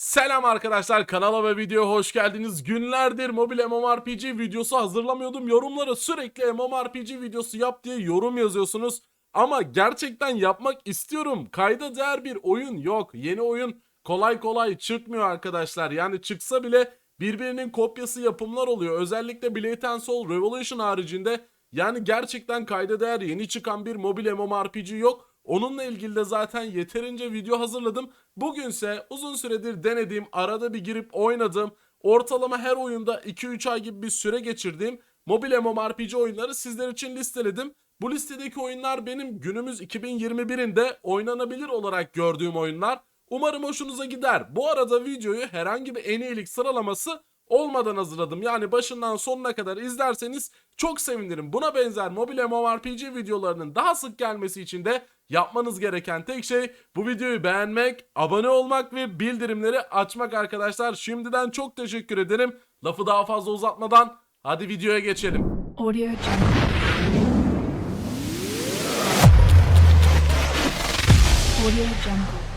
Selam arkadaşlar kanala ve videoya hoş geldiniz. Günlerdir mobil MMORPG videosu hazırlamıyordum. Yorumlara sürekli MMORPG videosu yap diye yorum yazıyorsunuz. Ama gerçekten yapmak istiyorum. Kayda değer bir oyun yok. Yeni oyun kolay kolay çıkmıyor arkadaşlar. Yani çıksa bile birbirinin kopyası yapımlar oluyor. Özellikle Blade and Soul Revolution haricinde yani gerçekten kayda değer yeni çıkan bir mobil MMORPG yok. Onunla ilgili de zaten yeterince video hazırladım. Bugünse uzun süredir denediğim, arada bir girip oynadığım, ortalama her oyunda 2-3 ay gibi bir süre geçirdiğim mobil MMORPG oyunları sizler için listeledim. Bu listedeki oyunlar benim günümüz 2021'inde oynanabilir olarak gördüğüm oyunlar. Umarım hoşunuza gider. Bu arada videoyu herhangi bir en iyilik sıralaması olmadan hazırladım. Yani başından sonuna kadar izlerseniz çok sevinirim. Buna benzer mobil MMORPG videolarının daha sık gelmesi için de yapmanız gereken tek şey bu videoyu beğenmek, abone olmak ve bildirimleri açmak arkadaşlar. Şimdiden çok teşekkür ederim. Lafı daha fazla uzatmadan hadi videoya geçelim. Audio Jungle. Audio Jungle.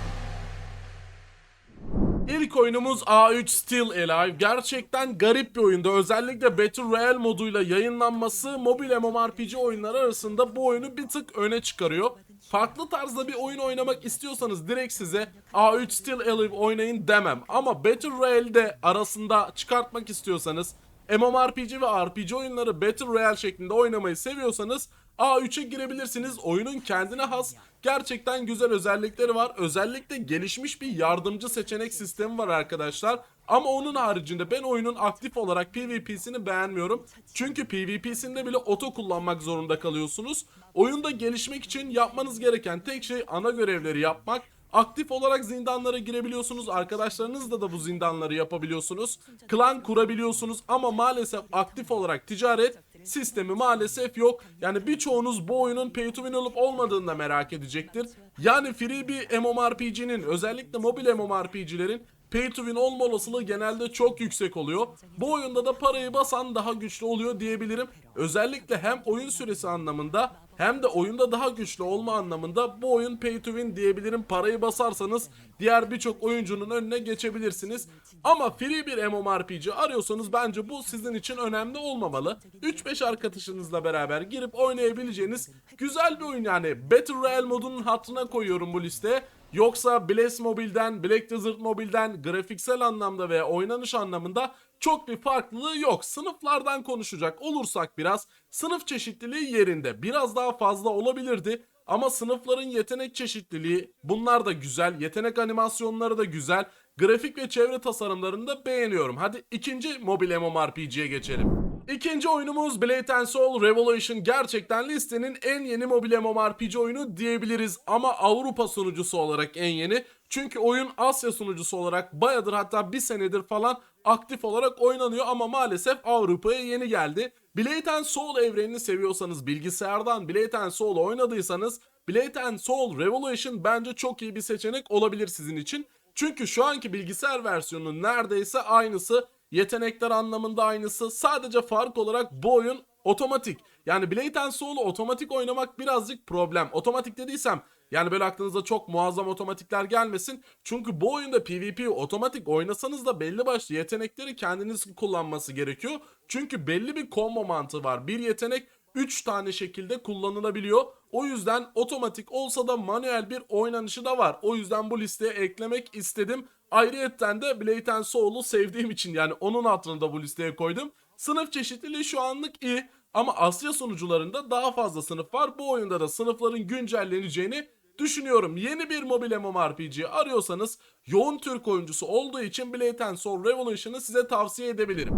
İlk oyunumuz A3 Still Alive. Gerçekten garip bir oyunda. Özellikle Battle Royale moduyla yayınlanması mobil MMORPG oyunları arasında bu oyunu bir tık öne çıkarıyor. Farklı tarzda bir oyun oynamak istiyorsanız direkt size A3 Still Alive oynayın demem. Ama Battle Royale'de arasında çıkartmak istiyorsanız MMORPG ve RPG oyunları Battle Royale şeklinde oynamayı seviyorsanız A3'e girebilirsiniz. Oyunun kendine has gerçekten güzel özellikleri var. Özellikle gelişmiş bir yardımcı seçenek sistemi var arkadaşlar. Ama onun haricinde ben oyunun aktif olarak PvP'sini beğenmiyorum. Çünkü PvP'sinde bile oto kullanmak zorunda kalıyorsunuz. Oyunda gelişmek için yapmanız gereken tek şey ana görevleri yapmak. Aktif olarak zindanlara girebiliyorsunuz. Arkadaşlarınızla da bu zindanları yapabiliyorsunuz. Klan kurabiliyorsunuz ama maalesef aktif olarak ticaret sistemi maalesef yok. Yani birçoğunuz bu oyunun pay to win olup olmadığını da merak edecektir. Yani free bir MMORPG'nin özellikle mobil MMORPG'lerin pay to win olma olasılığı genelde çok yüksek oluyor. Bu oyunda da parayı basan daha güçlü oluyor diyebilirim. Özellikle hem oyun süresi anlamında hem de oyunda daha güçlü olma anlamında bu oyun pay to win diyebilirim. Parayı basarsanız diğer birçok oyuncunun önüne geçebilirsiniz. Ama free bir MMORPG arıyorsanız bence bu sizin için önemli olmamalı. 3-5 arkadaşınızla beraber girip oynayabileceğiniz güzel bir oyun yani. Battle Royale modunun hatırına koyuyorum bu listeye. Yoksa Blaze Mobile'den, Black Desert Mobile'den grafiksel anlamda veya oynanış anlamında çok bir farklılığı yok. Sınıflardan konuşacak olursak biraz sınıf çeşitliliği yerinde. Biraz daha fazla olabilirdi. Ama sınıfların yetenek çeşitliliği bunlar da güzel. Yetenek animasyonları da güzel. Grafik ve çevre tasarımlarını da beğeniyorum. Hadi ikinci mobil MMORPG'ye geçelim. İkinci oyunumuz Blade and Soul Revolution gerçekten listenin en yeni mobil MMORPG oyunu diyebiliriz ama Avrupa sunucusu olarak en yeni. Çünkü oyun Asya sunucusu olarak bayadır hatta bir senedir falan aktif olarak oynanıyor ama maalesef Avrupa'ya yeni geldi. Blade and Soul evrenini seviyorsanız bilgisayardan Blade and Soul oynadıysanız Blade and Soul Revolution bence çok iyi bir seçenek olabilir sizin için. Çünkü şu anki bilgisayar versiyonunun neredeyse aynısı Yetenekler anlamında aynısı. Sadece fark olarak bu oyun otomatik. Yani Blade and Soul'u otomatik oynamak birazcık problem. Otomatik dediysem yani böyle aklınıza çok muazzam otomatikler gelmesin. Çünkü bu oyunda PvP otomatik oynasanız da belli başlı yetenekleri kendiniz kullanması gerekiyor. Çünkü belli bir combo mantığı var. Bir yetenek 3 tane şekilde kullanılabiliyor. O yüzden otomatik olsa da manuel bir oynanışı da var. O yüzden bu listeye eklemek istedim. Ayrıyetten de Blade and Soul'u sevdiğim için yani onun hatırını da bu listeye koydum. Sınıf çeşitliliği şu anlık iyi ama Asya sunucularında daha fazla sınıf var. Bu oyunda da sınıfların güncelleneceğini düşünüyorum. Yeni bir mobil MMORPG arıyorsanız yoğun Türk oyuncusu olduğu için Blade and Soul Revolution'ı size tavsiye edebilirim.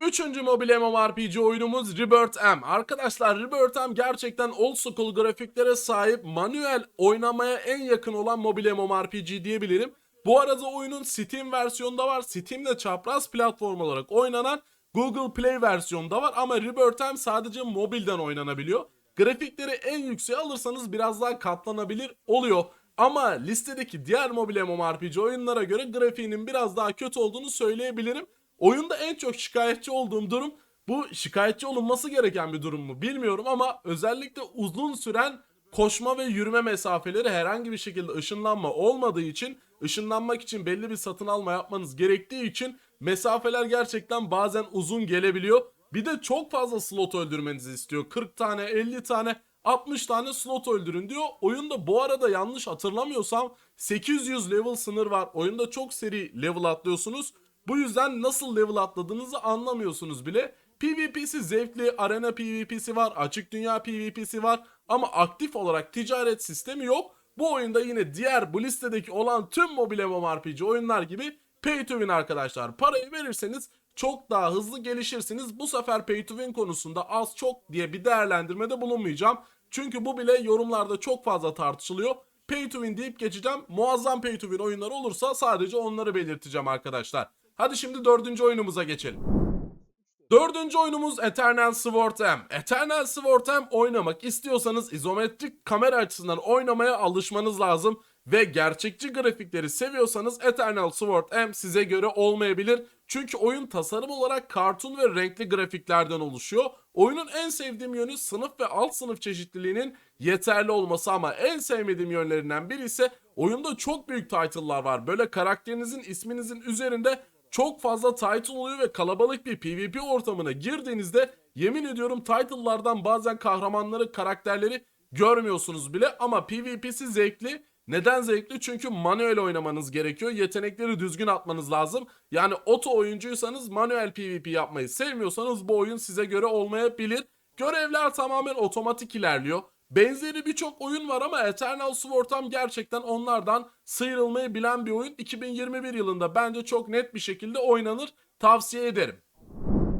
Üçüncü mobil MMORPG oyunumuz Rebirth M. Arkadaşlar Rebirth M gerçekten old school grafiklere sahip manuel oynamaya en yakın olan mobil MMORPG diyebilirim. Bu arada oyunun Steam versiyonunda var. Steam'de çapraz platform olarak oynanan Google Play versiyonunda var ama Rebirth M sadece mobilden oynanabiliyor. Grafikleri en yükseğe alırsanız biraz daha katlanabilir oluyor. Ama listedeki diğer mobil MMORPG oyunlara göre grafiğinin biraz daha kötü olduğunu söyleyebilirim. Oyunda en çok şikayetçi olduğum durum bu şikayetçi olunması gereken bir durum mu bilmiyorum ama özellikle uzun süren koşma ve yürüme mesafeleri herhangi bir şekilde ışınlanma olmadığı için ışınlanmak için belli bir satın alma yapmanız gerektiği için mesafeler gerçekten bazen uzun gelebiliyor. Bir de çok fazla slot öldürmenizi istiyor. 40 tane, 50 tane, 60 tane slot öldürün diyor. Oyunda bu arada yanlış hatırlamıyorsam 800 level sınır var. Oyunda çok seri level atlıyorsunuz. Bu yüzden nasıl level atladığınızı anlamıyorsunuz bile. PvP'si zevkli, arena PvP'si var, açık dünya PvP'si var ama aktif olarak ticaret sistemi yok. Bu oyunda yine diğer bu listedeki olan tüm mobil MMORPG oyunlar gibi pay to win arkadaşlar. Parayı verirseniz çok daha hızlı gelişirsiniz. Bu sefer pay to win konusunda az çok diye bir değerlendirmede bulunmayacağım. Çünkü bu bile yorumlarda çok fazla tartışılıyor. Pay to win deyip geçeceğim. Muazzam pay to win oyunlar olursa sadece onları belirteceğim arkadaşlar. Hadi şimdi dördüncü oyunumuza geçelim. Dördüncü oyunumuz Eternal Sword M. Eternal Sword M oynamak istiyorsanız izometrik kamera açısından oynamaya alışmanız lazım. Ve gerçekçi grafikleri seviyorsanız Eternal Sword M size göre olmayabilir. Çünkü oyun tasarım olarak kartun ve renkli grafiklerden oluşuyor. Oyunun en sevdiğim yönü sınıf ve alt sınıf çeşitliliğinin yeterli olması ama en sevmediğim yönlerinden biri ise oyunda çok büyük title'lar var. Böyle karakterinizin isminizin üzerinde çok fazla title oluyor ve kalabalık bir PvP ortamına girdiğinizde yemin ediyorum title'lardan bazen kahramanları, karakterleri görmüyorsunuz bile ama PvP'si zevkli. Neden zevkli? Çünkü manuel oynamanız gerekiyor. Yetenekleri düzgün atmanız lazım. Yani oto oyuncuysanız manuel PvP yapmayı sevmiyorsanız bu oyun size göre olmayabilir. Görevler tamamen otomatik ilerliyor. Benzeri birçok oyun var ama Eternal Sword'am gerçekten onlardan sıyrılmayı bilen bir oyun. 2021 yılında bence çok net bir şekilde oynanır. Tavsiye ederim.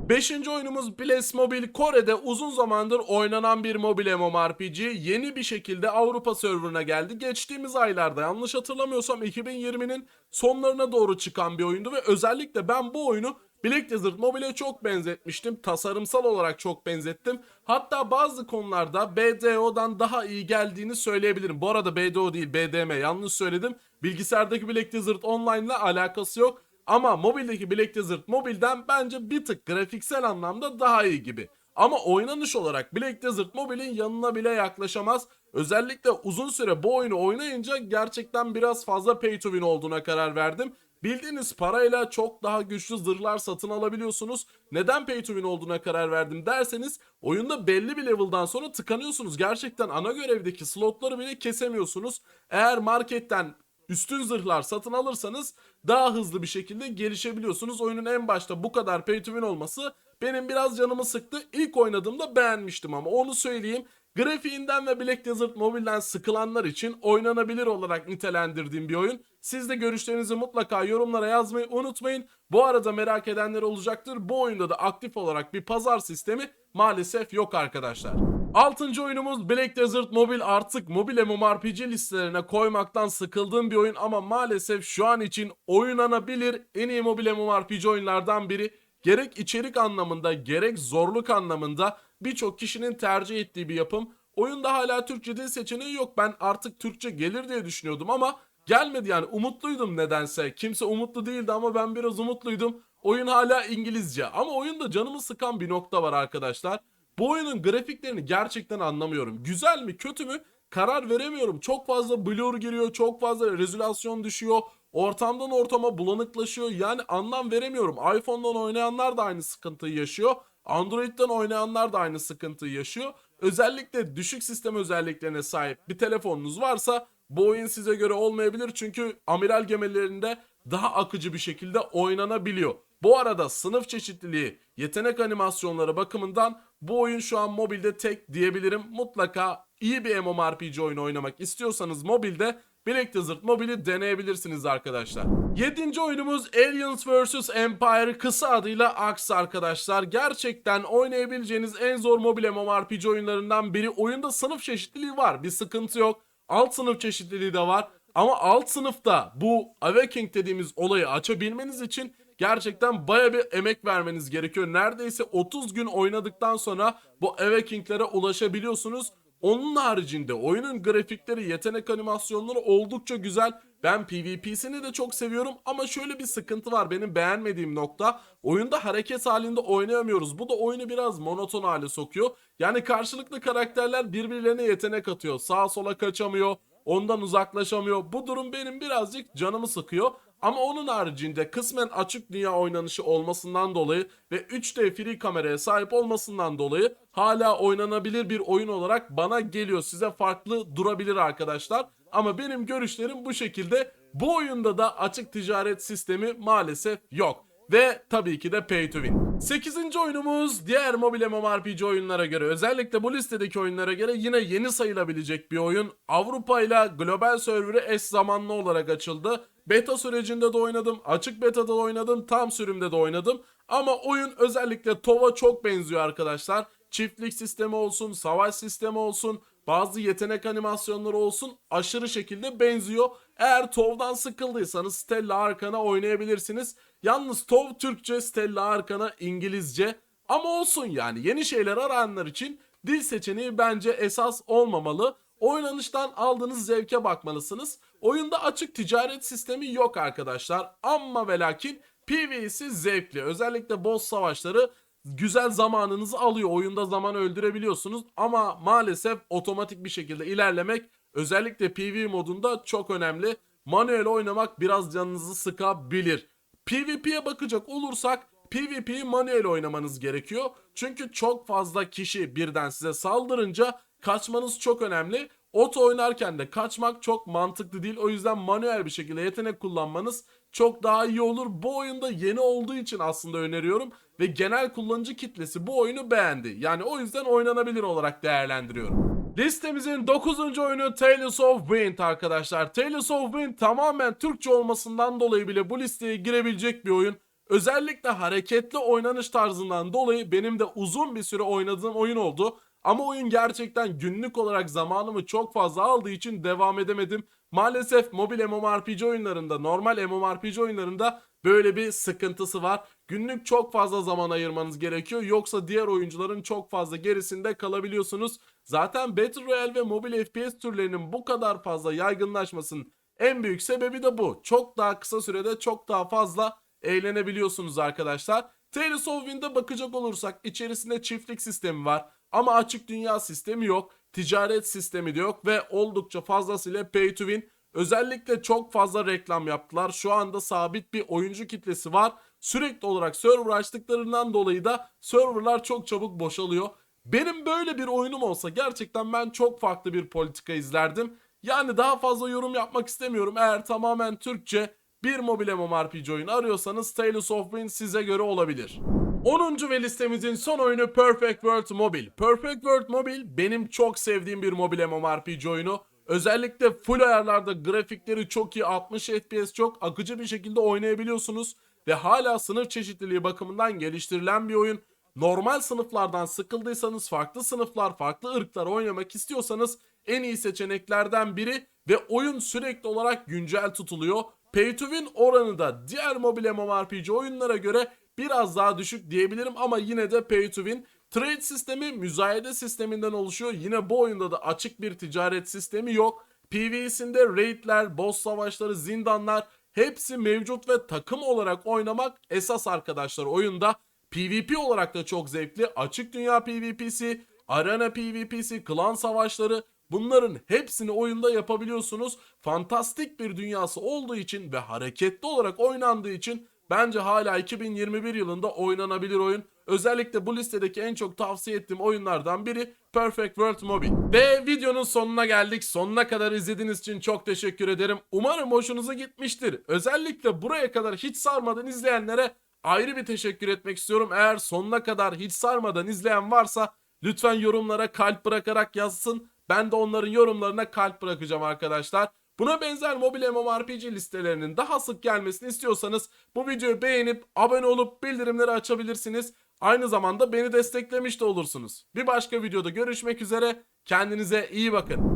Beşinci oyunumuz Blaze Mobile Kore'de uzun zamandır oynanan bir mobil MMORPG yeni bir şekilde Avrupa serverına geldi. Geçtiğimiz aylarda yanlış hatırlamıyorsam 2020'nin sonlarına doğru çıkan bir oyundu ve özellikle ben bu oyunu Black Desert Mobile'e çok benzetmiştim. Tasarımsal olarak çok benzettim. Hatta bazı konularda BDO'dan daha iyi geldiğini söyleyebilirim. Bu arada BDO değil BDM yanlış söyledim. Bilgisayardaki Black Desert Online ile alakası yok. Ama mobildeki Black Desert mobilden bence bir tık grafiksel anlamda daha iyi gibi. Ama oynanış olarak Black Desert Mobile'in yanına bile yaklaşamaz. Özellikle uzun süre bu oyunu oynayınca gerçekten biraz fazla pay to win olduğuna karar verdim. Bildiğiniz parayla çok daha güçlü zırhlar satın alabiliyorsunuz. Neden pay to win olduğuna karar verdim derseniz oyunda belli bir level'dan sonra tıkanıyorsunuz. Gerçekten ana görevdeki slotları bile kesemiyorsunuz. Eğer marketten üstün zırhlar satın alırsanız daha hızlı bir şekilde gelişebiliyorsunuz. Oyunun en başta bu kadar pay to win olması benim biraz canımı sıktı. İlk oynadığımda beğenmiştim ama onu söyleyeyim. Grafiğinden ve Black Desert Mobile'den sıkılanlar için oynanabilir olarak nitelendirdiğim bir oyun. Siz de görüşlerinizi mutlaka yorumlara yazmayı unutmayın. Bu arada merak edenler olacaktır. Bu oyunda da aktif olarak bir pazar sistemi maalesef yok arkadaşlar. Altıncı oyunumuz Black Desert Mobile artık mobil MMORPG listelerine koymaktan sıkıldığım bir oyun ama maalesef şu an için oynanabilir en iyi mobil MMORPG oyunlardan biri. Gerek içerik anlamında gerek zorluk anlamında birçok kişinin tercih ettiği bir yapım. Oyunda hala Türkçe dil seçeneği yok. Ben artık Türkçe gelir diye düşünüyordum ama gelmedi yani umutluydum nedense. Kimse umutlu değildi ama ben biraz umutluydum. Oyun hala İngilizce ama oyunda canımı sıkan bir nokta var arkadaşlar. Bu oyunun grafiklerini gerçekten anlamıyorum. Güzel mi kötü mü karar veremiyorum. Çok fazla blur giriyor, çok fazla rezülasyon düşüyor. Ortamdan ortama bulanıklaşıyor. Yani anlam veremiyorum. iPhone'dan oynayanlar da aynı sıkıntıyı yaşıyor. Android'den oynayanlar da aynı sıkıntıyı yaşıyor. Özellikle düşük sistem özelliklerine sahip bir telefonunuz varsa bu oyun size göre olmayabilir. Çünkü amiral gemilerinde daha akıcı bir şekilde oynanabiliyor. Bu arada sınıf çeşitliliği, yetenek animasyonları bakımından bu oyun şu an mobilde tek diyebilirim. Mutlaka iyi bir MMORPG oyunu oynamak istiyorsanız mobilde Black Desert Mobile'i deneyebilirsiniz arkadaşlar. Yedinci oyunumuz Aliens vs Empire kısa adıyla Axe arkadaşlar. Gerçekten oynayabileceğiniz en zor mobil MMORPG oyunlarından biri. Oyunda sınıf çeşitliliği var. Bir sıkıntı yok. Alt sınıf çeşitliliği de var. Ama alt sınıfta bu Awakening dediğimiz olayı açabilmeniz için gerçekten baya bir emek vermeniz gerekiyor. Neredeyse 30 gün oynadıktan sonra bu Awaking'lere ulaşabiliyorsunuz. Onun haricinde oyunun grafikleri, yetenek animasyonları oldukça güzel. Ben PvP'sini de çok seviyorum ama şöyle bir sıkıntı var benim beğenmediğim nokta. Oyunda hareket halinde oynayamıyoruz. Bu da oyunu biraz monoton hale sokuyor. Yani karşılıklı karakterler birbirlerine yetenek atıyor. Sağa sola kaçamıyor. ondan uzaklaşamıyor. Bu durum benim birazcık canımı sıkıyor. Ama onun haricinde kısmen açık dünya oynanışı olmasından dolayı ve 3D free kameraya sahip olmasından dolayı hala oynanabilir bir oyun olarak bana geliyor. Size farklı durabilir arkadaşlar. Ama benim görüşlerim bu şekilde. Bu oyunda da açık ticaret sistemi maalesef yok. Ve tabii ki de Pay to Win. 8. oyunumuz diğer mobil MMORPG oyunlara göre özellikle bu listedeki oyunlara göre yine yeni sayılabilecek bir oyun. Avrupa ile global serverı eş zamanlı olarak açıldı. Beta sürecinde de oynadım, açık beta'da da oynadım, tam sürümde de oynadım. Ama oyun özellikle ToW'a çok benziyor arkadaşlar. Çiftlik sistemi olsun, savaş sistemi olsun, bazı yetenek animasyonları olsun aşırı şekilde benziyor. Eğer ToW'dan sıkıldıysanız Stella Arkan'a oynayabilirsiniz. Yalnız ToW Türkçe, Stella Arkan'a İngilizce. Ama olsun yani yeni şeyler arayanlar için dil seçeneği bence esas olmamalı. Oynanıştan aldığınız zevke bakmalısınız. Oyunda açık ticaret sistemi yok arkadaşlar. Ama ve lakin PvE'si zevkli. Özellikle boss savaşları güzel zamanınızı alıyor. Oyunda zaman öldürebiliyorsunuz ama maalesef otomatik bir şekilde ilerlemek özellikle PvE modunda çok önemli. Manuel oynamak biraz canınızı sıkabilir. PvP'ye bakacak olursak PvP'yi manuel oynamanız gerekiyor. Çünkü çok fazla kişi birden size saldırınca kaçmanız çok önemli. Oto oynarken de kaçmak çok mantıklı değil. O yüzden manuel bir şekilde yetenek kullanmanız çok daha iyi olur. Bu oyunda yeni olduğu için aslında öneriyorum ve genel kullanıcı kitlesi bu oyunu beğendi. Yani o yüzden oynanabilir olarak değerlendiriyorum. Listemizin 9. oyunu Tales of Wind arkadaşlar. Tales of Wind tamamen Türkçe olmasından dolayı bile bu listeye girebilecek bir oyun. Özellikle hareketli oynanış tarzından dolayı benim de uzun bir süre oynadığım oyun oldu. Ama oyun gerçekten günlük olarak zamanımı çok fazla aldığı için devam edemedim. Maalesef mobil MMORPG oyunlarında, normal MMORPG oyunlarında böyle bir sıkıntısı var. Günlük çok fazla zaman ayırmanız gerekiyor. Yoksa diğer oyuncuların çok fazla gerisinde kalabiliyorsunuz. Zaten Battle Royale ve mobil FPS türlerinin bu kadar fazla yaygınlaşmasının en büyük sebebi de bu. Çok daha kısa sürede çok daha fazla eğlenebiliyorsunuz arkadaşlar. Tales of Wind'e bakacak olursak içerisinde çiftlik sistemi var ama açık dünya sistemi yok. Ticaret sistemi de yok ve oldukça fazlasıyla pay to win. Özellikle çok fazla reklam yaptılar. Şu anda sabit bir oyuncu kitlesi var. Sürekli olarak server açtıklarından dolayı da serverlar çok çabuk boşalıyor. Benim böyle bir oyunum olsa gerçekten ben çok farklı bir politika izlerdim. Yani daha fazla yorum yapmak istemiyorum. Eğer tamamen Türkçe bir mobil MMORPG oyunu arıyorsanız Tales of Wind size göre olabilir. 10. ve listemizin son oyunu Perfect World Mobile. Perfect World Mobile benim çok sevdiğim bir mobil MMORPG oyunu. Özellikle full ayarlarda grafikleri çok iyi 60 FPS çok akıcı bir şekilde oynayabiliyorsunuz. Ve hala sınıf çeşitliliği bakımından geliştirilen bir oyun. Normal sınıflardan sıkıldıysanız farklı sınıflar, farklı ırklar oynamak istiyorsanız en iyi seçeneklerden biri ve oyun sürekli olarak güncel tutuluyor. Pay to win oranı da diğer mobil MMORPG oyunlara göre biraz daha düşük diyebilirim ama yine de pay to win. Trade sistemi müzayede sisteminden oluşuyor. Yine bu oyunda da açık bir ticaret sistemi yok. PvE'sinde raidler, boss savaşları, zindanlar hepsi mevcut ve takım olarak oynamak esas arkadaşlar oyunda. PvP olarak da çok zevkli. Açık dünya PvP'si, arena PvP'si, klan savaşları bunların hepsini oyunda yapabiliyorsunuz. Fantastik bir dünyası olduğu için ve hareketli olarak oynandığı için bence hala 2021 yılında oynanabilir oyun. Özellikle bu listedeki en çok tavsiye ettiğim oyunlardan biri Perfect World Mobile. Ve videonun sonuna geldik. Sonuna kadar izlediğiniz için çok teşekkür ederim. Umarım hoşunuza gitmiştir. Özellikle buraya kadar hiç sarmadan izleyenlere ayrı bir teşekkür etmek istiyorum. Eğer sonuna kadar hiç sarmadan izleyen varsa lütfen yorumlara kalp bırakarak yazsın. Ben de onların yorumlarına kalp bırakacağım arkadaşlar. Buna benzer mobil MMORPG listelerinin daha sık gelmesini istiyorsanız bu videoyu beğenip abone olup bildirimleri açabilirsiniz. Aynı zamanda beni desteklemiş de olursunuz. Bir başka videoda görüşmek üzere. Kendinize iyi bakın.